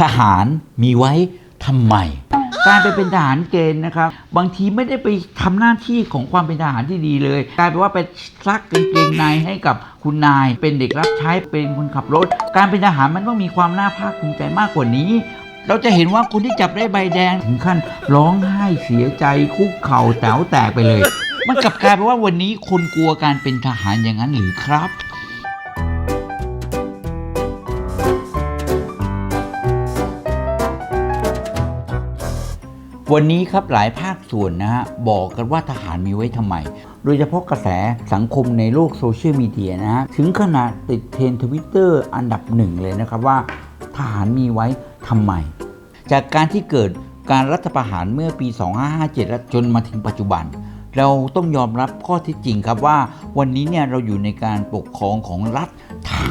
ทหารมีไว้ทำไม การไปเป็นทหารเกณฑ์นะครับ บางทีไม่ได้ไปทำหน้าที่ของความเป็นทหารที่ดีเลยกลายเป็นว่าไปซักกางเกงในให้กับคุณนาย เป็นเด็กรับใช้เป็นคนขับรถ การเป็นทหารมันต้องมีความน่าภาคภูมิใจมากกว่านี้ เราจะเห็นว่าคนที่จับได้ใบแดงถึงขั้นร้องไห้เสียใจคุกเข่าแต๋วแตกไปเลย มันกลับกลายเป็นว่าวันนี้คนกลัวการเป็นทหารอย่างนั้นหรือครับ วันนี้ครับหลายภาคส่วนนะฮะบอกกันว่าทหารมีไว้ทำไม โดยเฉพาะกระแสสังคมในโลกโซเชียลมีเดียนะฮะถึงขนาดติดเทรนทวิตเตอร์อันดับหนึ่งเลยนะครับว่า ทหารมีไว้ทำไม จากการที่เกิดการรัฐประหารเมื่อปี 2557 และจนมาถึงปัจจุบัน เราต้องยอมรับข้อที่จริงครับว่า วันนี้เนี่ยเราอยู่ในการปกครองของรัฐ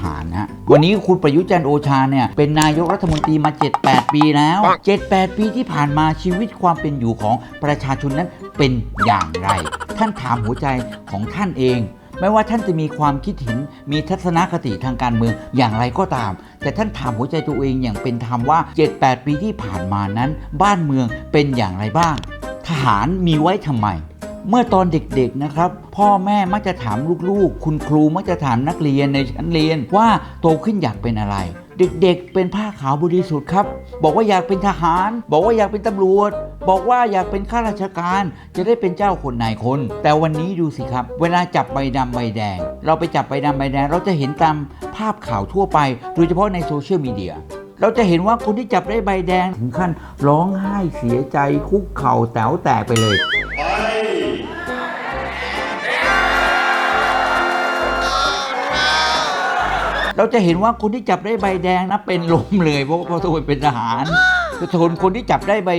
หารนะวันนี้คุณประยุทธ์จันโอชาเนี่ยเป็นนายกรัฐมนตรีมา 7-8 ปีแล้ว 7-8 ปีที่ผ่านมาชีวิตความเป็นอยู่ของประชาชนนั้นเป็นอย่างไร ท่านถามหัวใจของท่านเองไม่ว่าท่านจะมีความคิดเห็นมีทัศนคติทางการเมืองอย่างไรก็ตาม แต่ท่านถามหัวใจตัวเองอย่างเป็นธรรมว่า 7-8 ปีที่ผ่านมานั้น บ้านเมืองเป็นอย่างไรบ้าง ทหารมีไว้ทำไม เมื่อตอนเด็กๆนะครับ พ่อแม่มักจะถามลูกๆ คุณครูมักจะถามนักเรียนในชั้นเรียนว่าโตขึ้นอยากเป็นอะไร เด็กๆ เป็นผ้าขาวบริสุทธิ์ครับ บอกว่าอยากเป็นทหาร บอกว่าอยากเป็นตำรวจ บอกว่าอยากเป็นข้าราชการ จะได้เป็นเจ้าคนนายคน แต่วันนี้ดูสิครับ เวลาจับใบดำใบแดง เราไปจับใบดำใบแดง เราจะเห็นตามภาพข่าวทั่วไป โดยเฉพาะในโซเชียลมีเดียเราจะเห็นว่าคนที่จับได้ใบแดงถึงขั้นร้องไห้เสียใจคุกเข่าแต๋วแตกไปเลย เราจะเห็นว่าคนที่จับได้ใบแดงนะเป็นลมเลยเพราะเพราะตัวเป็นทหารส่วนคนที่จับได้ใบ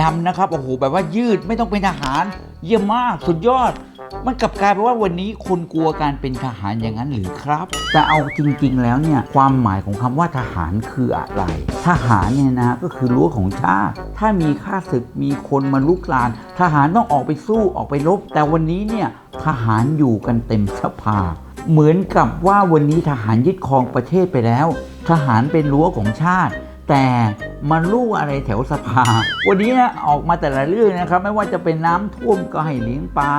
ดำนะครับโอ้โหแบบว่ายืดไม่ต้องเป็นทหาร เยี่ยมมากสุดยอด มันกลับกลายเป็นว่าวันนี้คนกลัวการเป็นทหารอย่างนั้นหรือครับ แต่เอาจริง ๆ แล้วเนี่ยความหมายของคำว่าทหารคืออะไร ทหารเนี่ยนะก็คือรั้วของชาติ ถ้ามีข้าศึกมีคนมาลุกลาน ทหารต้องออกไปสู้ออกไปรบแต่วันนี้เนี่ยทหารอยู่กันเต็มสภา เหมือนกับว่าวันนี้ทหารยึดครองประเทศไปแล้ว ทหารเป็นรั้วของชาติ แต่มาลู่อะไรแถวสภา วันนี้นะออกมาแต่ละเรื่องนะครับ ไม่ว่าจะเป็นน้ำท่วมก็ให้เลี้ยงปลา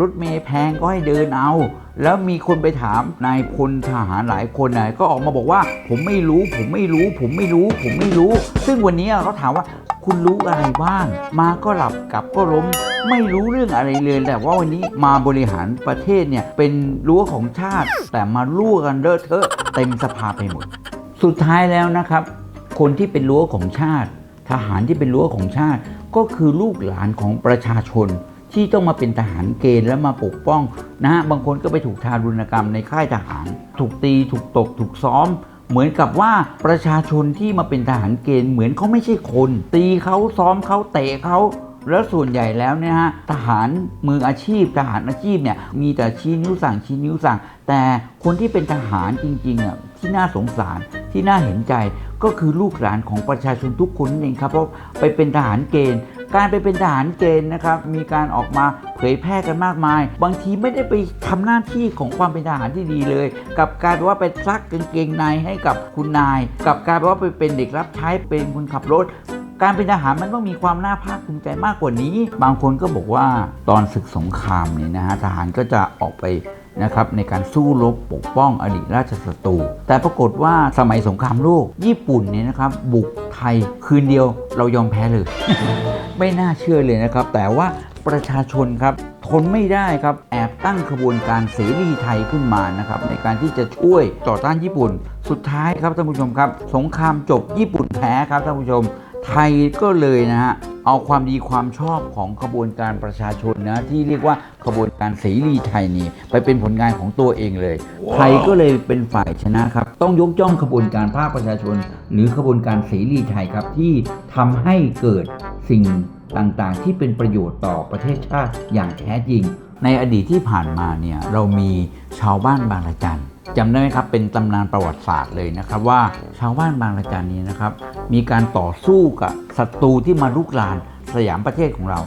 รถเมย์แพงก็ให้เดินเอา แล้วมีคนไปถามนายพลทหารหลายคนนะก็ออกมาบอกว่า ผมไม่รู้ ผมไม่รู้ ผมไม่รู้ ผมไม่รู้ ซึ่งวันนี้เขาถามว่า คุณรู้อะไรบ้าง มาก็หลับกลับก็ล้ม ไม่รู้เรื่องอะไรเลย แต่ว่าวันนี้มาบริหารประเทศเนี่ย เป็นรั้วของชาติ แต่มาลู่กันเลอะเทอะเต็มสภาไปหมด สุดท้ายแล้วนะครับ คนที่เป็นรั้วของชาติ ทหารที่เป็นรั้วของชาติ ก็คือลูกหลานของประชาชนที่ต้องมาเป็นทหารเกณฑ์และมาปกป้องนะฮะบางคนก็ไปถูกทารุณกรรมในค่ายทหาร ถูกตี ถูกตบถูกซ้อม เหมือนกับว่าประชาชนที่มาเป็นทหารเกณฑ์เหมือนเขาไม่ใช่คน ตีเขาซ้อมเขาเตะเขาแล้วส่วนใหญ่แล้วเนี่ยฮะทหารมืออาชีพทหารอาชีพเนี่ยมีแต่ชี้นิ้วสั่งชี้นิ้วสั่ง แต่คนที่เป็นทหารจริงๆอะที่น่าสงสารที่น่าเห็นใจก็คือลูกหลานของประชาชนทุกคนนั่นเองครับเพราะไปเป็นทหารเกณฑ์ การไปเป็นทหารเกณฑ์นะครับมีการออกมาเผยแพร่กันมากมาย บางทีไม่ได้ไปทำหน้าที่ของความเป็นทหารที่ดีเลย กับกายเป็นว่าไปซักกางเกงในให้กับคุณนาย กับกายเป็นว่าไปเป็นเด็กรับใช้เป็นคนขับรถการเป็นทหารมันต้องมีความน่าภาคภูมิใจมากกว่านี้ บางคนก็บอกว่าตอนศึกสงครามเนี่ยนะฮะทหารก็จะออกไป นะครับในการสู้รบปกป้องอดีตราชศัตรู แต่ปรากฏว่าสมัยสงครามโลกญี่ปุ่นเนี่ยนะครับบุกไทยคืนเดียวเรายอมแพ้เลย ไม่น่าเชื่อเลยนะครับ แต่ว่าประชาชนครับทนไม่ได้ครับแอบตั้งขบวนการเสรีไทยขึ้นมานะครับในการที่จะช่วยต่อต้านญี่ปุ่น สุดท้ายครับท่านผู้ชมครับ สงครามจบญี่ปุ่นแพ้ครับท่านผู้ชม ไทยก็เลยนะฮะเอาความดีความชอบของขบวนการประชาชนนะที่เรียกว่าขบวนการเสรีไทยนี่ไปเป็นผลงานของตัวเองเลย ไทยก็เลยเป็นฝ่ายชนะครับ ต้องยกย่องขบวนการภาคประชาชน หรือขบวนการเสรีไทยครับที่ทำให้เกิดสิ่งต่างๆ ที่เป็นประโยชน์ต่อประเทศชาติอย่างแท้จริง ในอดีตที่ผ่านมาเนี่ยเรามีชาวบ้านบางระจัน จำได้ไหมครับเป็นตำนานประวัติศาสตร์เลยนะครับว่าชาวบ้านบางระจันนี้นะครับมีการต่อสู้กับศัตรูที่มาลุกลานสยามประเทศของเรา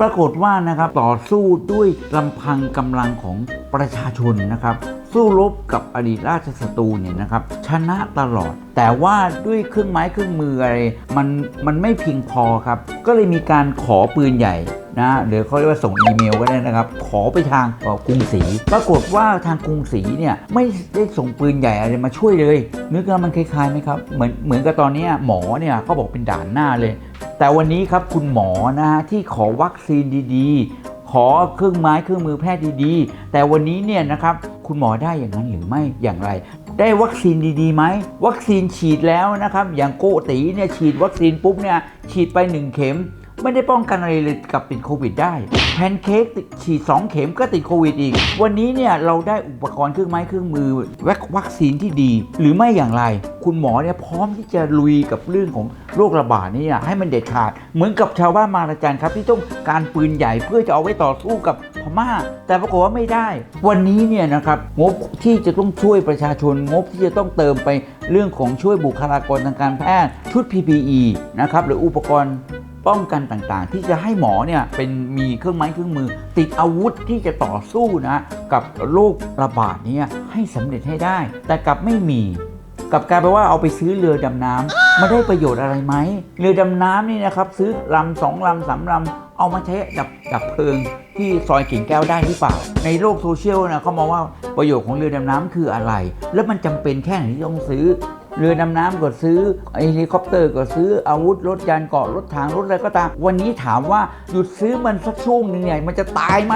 ปรากฏว่านะครับต่อสู้ด้วยลำพังกำลังของประชาชนนะครับ สู้รบกับอดีตราชศัตรูเนี่ยนะครับชนะตลอด แต่ว่าด้วยเครื่องไม้เครื่องมืออะไรมันมันไม่เพียงพอครับ ก็เลยมีการขอปืนใหญ่ นะหรือเขาเรียกว่าส่งอีเมลก็ได้นะครับ ขอไปทางกรุงศรีปรากฏว่าทางกรุงศรีเนี่ยไม่ได้ส่งปืนใหญ่อะไรมาช่วยเลย นึกว่ามันคล้ายๆไหมครับเหมือนเหมือนกับตอนนี้หมอเนี่ยเขาบอกเป็นด่านหน้าเลย แต่วันนี้ครับคุณหมอนะฮะที่ขอวัคซีนดีๆ ขอเครื่องไม้เครื่องมือแพทย์ดีๆ แต่วันนี้เนี่ยนะครับคุณหมอได้อย่างนั้นหรือไม่อย่างไรได้วัคซีนดีๆไหมวัคซีนฉีดแล้วนะครับ อย่างโกตีเนี่ยฉีดวัคซีนปุ๊บเนี่ยฉีดไป 1 เข็ม ไม่ได้ป้องกันอะไรเลยกับติดโควิดได้ แพนเค้กติดฉีด 2 เข็มก็ติดโควิดอีก วันนี้เนี่ยเราได้อุปกรณ์เครื่องไม้เครื่องมือวัควัคซีนที่ดี หรือไม่อย่างไร คุณหมอเนี่ยพร้อมที่จะลุยกับเรื่องของโรคระบาดนี่ให้มันเด็ดขาด เหมือนกับชาวบ้านมาราจันครับที่ต้องการปืนใหญ่เพื่อจะเอาไว้ต่อสู้กับพม่า แต่ปรากฏว่าไม่ได้ วันนี้เนี่ยนะครับงบที่จะต้องช่วยประชาชนงบที่จะต้องเติมไปเรื่องของช่วยบุคลากรทางการแพทย์ชุด PPE นะครับหรืออุปกรณ์ ป้องกันต่างๆ ที่จะให้หมอเนี่ยเป็นมีเครื่องไม้เครื่องมือ ติดอาวุธที่จะต่อสู้นะกับโรคระบาดเนี้ให้สำเร็จให้ได้ แต่กลับไม่มีกับกลายไปว่าเอาไปซื้อเรือดำน้ำมาได้ประโยชน์อะไรไหมเรือดำน้ำนี่นะครับ ซื้อลำสองลำสามลำเอามาใช้ดับดับเพลิงที่ซอยกิ่งแก้วได้หรือเปล่า ในโลกโซเชียลนะเขามองว่าประโยชน์ของเรือดำน้ำคืออะไร แล้วมันจำเป็นแค่ไหนที่ต้องซื้อ เรือดำน้ำก็ซื้อเฮลิคอปเตอร์ก็ซื้ออาวุธรถยานเกาะรถถังรถอะไรก็ตาม วันนี้ถามว่าหยุดซื้อมันสักช่วงหนึ่งเนี่ยมันจะตายไหม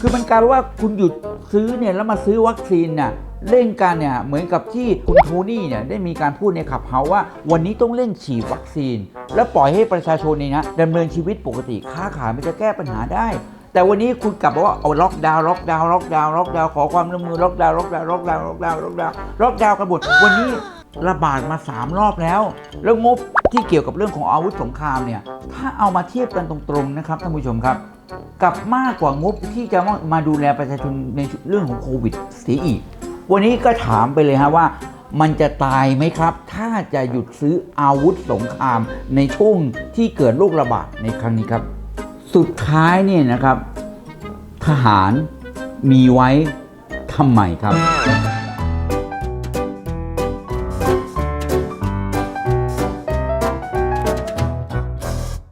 คือมันกลายเป็นว่าคุณหยุดซื้อเนี่ยแล้วมาซื้อวัคซีนน่ะเร่งกันเนี่ยเหมือนกับที่คุณโทนี่เนี่ยได้มีการพูดในขับเฮาว่า วันนี้ต้องเร่งฉีดวัคซีน แล้วปล่อยให้ประชาชนเนี่ยนะดำเนินชีวิตปกติค้าขายมันจะแก้ปัญหาได้ แต่วันนี้คุณกลับบอกว่าเอาล็อกดาวน์ล็อกดาวน์ล็อกดาวน์ล็อกดาวน์ขอความร่วมมือล็อกดาวน์ล็อกดาวน์ล็อกดาวน์ล็อกดาวน์ล็อกดาวน์ล็อกดาวน์กันหมดวันนี้ ระบาดมา 3 รอบแล้ว แล้วงบที่เกี่ยวกับเรื่องของอาวุธสงครามเนี่ย ถ้าเอามาเทียบกันตรงๆนะครับท่านผู้ชมครับ กับมากกว่างบที่จะมาดูแลประชาชนในเรื่องของโควิดเสียอีก วันนี้ก็ถามไปเลยฮะว่ามันจะตายไหมครับ ถ้าจะหยุดซื้ออาวุธสงครามในช่วงที่เกิดโรคระบาดในครั้งนี้ครับ สุดท้ายเนี่ยนะครับ ทหารมีไว้ทำไมครับ